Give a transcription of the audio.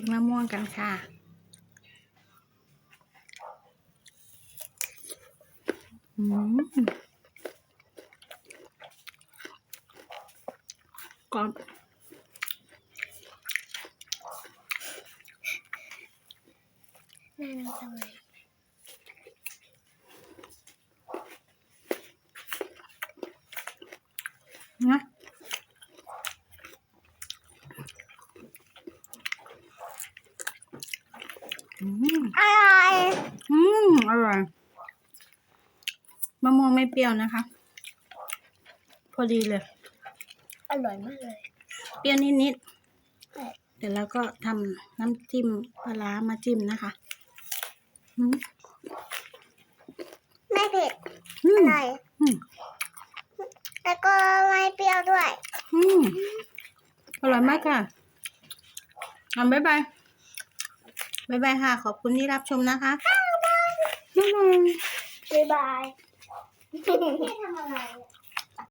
กินมะม่วงกันค่ะอืมกรอบแม่น้ำทำไมนะ อืมอร่อย อืมอร่อยมะม่วงไม่เปรี้ยวนะคะ พอดีเลย อร่อยมากเลย เปรี้ยวนิดแต่ๆเดี๋ยวเราก็ทำน้ำจิ้มปลาร้ามาจิ้มนะคะอืมไม่เผ็ดอือมร่อยอืมแล้วก็ไม่เปรี้ยวด้วย อืมอร่อยมากค่ะอะบ๊ายบาย บ๊ายบายค่ะ ขอบคุณที่รับชมนะคะบ๊ายบายบ๊ายบายนี่ทำอะไร